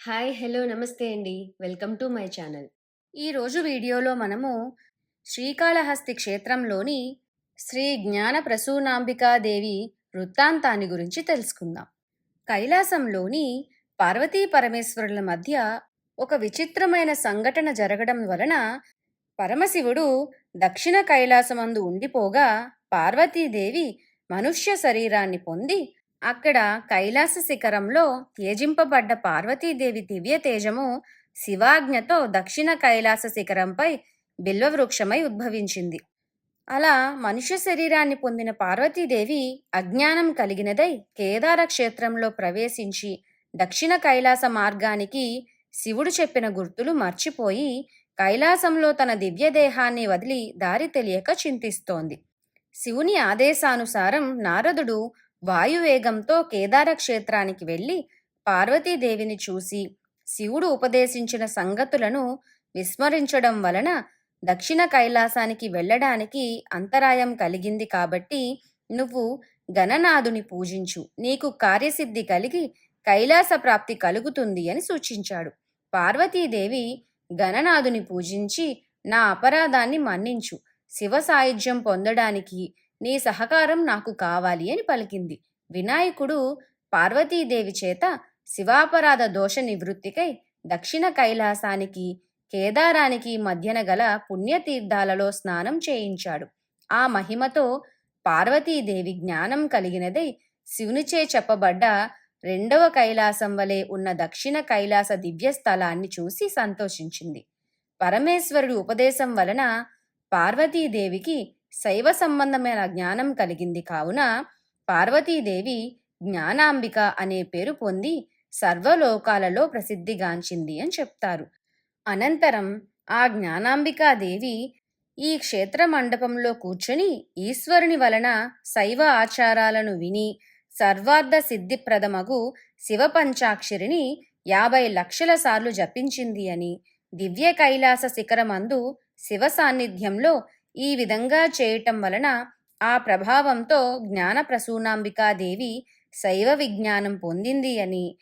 Hi hello namaste అండి. Welcome to my channel. ఈరోజు వీడియోలో మనము శ్రీకాళహస్తి క్షేత్రంలోని శ్రీ జ్ఞాన ప్రసూనాంబికాదేవి వృత్తాంతాన్ని గురించి తెలుసుకుందాం. కైలాసంలోని పార్వతీ పరమేశ్వరుల మధ్య ఒక విచిత్రమైన సంఘటన జరగడం వలన పరమశివుడు దక్షిణ కైలాసమందు ఉండిపోగా పార్వతీదేవి మనుష్య శరీరాన్ని పొంది అక్కడ కైలాస శిఖరంలో త్యజింపబడ్డ పార్వతీదేవి దివ్య తేజము శివాజ్ఞతో దక్షిణ కైలాస శిఖరంపై బిల్వవృక్షమై ఉద్భవించింది. అలా మనుష్య శరీరాన్ని పొందిన పార్వతీదేవి అజ్ఞానం కలిగినదై కేదార క్షేత్రంలో ప్రవేశించి దక్షిణ కైలాస మార్గానికి శివుడు చెప్పిన గుర్తులు మర్చిపోయి కైలాసంలో తన దివ్యదేహాన్ని వదిలి దారి తెలియక చింతిస్తోంది. శివుని ఆదేశానుసారం నారదుడు వాయువేగంతో కేదార క్షేత్రానికి వెళ్ళి పార్వతీదేవిని చూసి శివుడు ఉపదేశించిన సంగతులను విస్మరించడం వలన దక్షిణ కైలాసానికి వెళ్ళడానికి అంతరాయం కలిగింది కాబట్టి నువ్వు గణనాథుని పూజించు. నీకు కార్యసిద్ధి కలిగి కైలాస ప్రాప్తి కలుగుతుంది అని సూచించాడు. పార్వతీదేవి గణనాథుని పూజించి నా అపరాధాన్ని మన్నించు. శివ సాయుధ్యం పొందడానికి నీ సహకారం నాకు కావాలి అని పలికింది. వినాయకుడు పార్వతీదేవి చేత శివాపరాధ దోష నివృత్తికై దక్షిణ కైలాసానికి కేదారానికి మధ్యన గల పుణ్యతీర్థాలలో స్నానం చేయించాడు. ఆ మహిమతో పార్వతీదేవి జ్ఞానం కలిగినదై శివునిచే చెప్పబడ్డ రెండవ కైలాసం వలె ఉన్న దక్షిణ కైలాస దివ్య స్థలాన్ని చూసి సంతోషించింది. పరమేశ్వరుడి ఉపదేశం వలన పార్వతీదేవికి శైవ సంబంధమైన జ్ఞానం కలిగింది కావున పార్వతీదేవి జ్ఞానాంబిక అనే పేరు పొంది సర్వలోకాలలో ప్రసిద్ధిగాంచింది అని చెప్తారు. అనంతరం ఆ జ్ఞానాంబికాదేవి ఈ క్షేత్ర మండపంలో కూర్చొని ఈశ్వరుని వలన శైవ ఆచారాలను విని సర్వార్థ సిద్ధిప్రదమగు శివ పంచాక్షరిని యాభై లక్షల సార్లు జపించింది అని దివ్య కైలాస శిఖరమందు శివ సాన్నిధ్యంలో ఈ విధంగా చేయటం వలన ఆ ప్రభావంతో జ్ఞాన ప్రసూనాంబికాదేవి శైవ విజ్ఞానం పొందింది అని.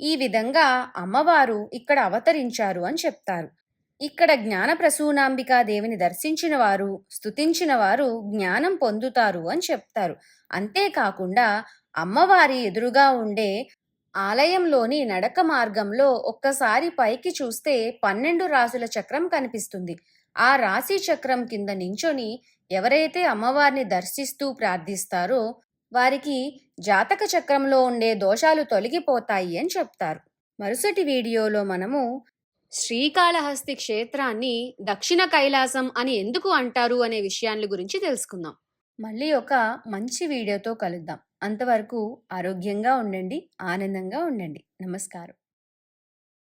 ఈ విధంగా అమ్మవారు ఇక్కడ అవతరించారు అని చెప్తారు. ఇక్కడ జ్ఞాన ప్రసూనాంబికాదేవిని దర్శించిన వారు స్థుతించిన వారు జ్ఞానం పొందుతారు అని చెప్తారు. అంతేకాకుండా అమ్మవారి ఎదురుగా ఉండే ఆలయంలోని నడక మార్గంలో ఒక్కసారి పైకి చూస్తే పన్నెండు రాసుల చక్రం కనిపిస్తుంది. ఆ రాశి చక్రం కింద నించొని ఎవరైతే అమ్మవారిని దర్శిస్తూ ప్రార్థిస్తారో వారికి జాతక చక్రంలో ఉండే దోషాలు తొలగిపోతాయి అని చెప్తారు. మరుసటి వీడియోలో మనము శ్రీకాళహస్తి క్షేత్రాన్ని దక్షిణ కైలాసం అని ఎందుకు అంటారు అనే విషయాల గురించి తెలుసుకుందాం. మళ్ళీ ఒక మంచి వీడియోతో కలుద్దాం. అంతవరకు ఆరోగ్యంగా ఉండండి ఆనందంగా ఉండండి. నమస్కారం.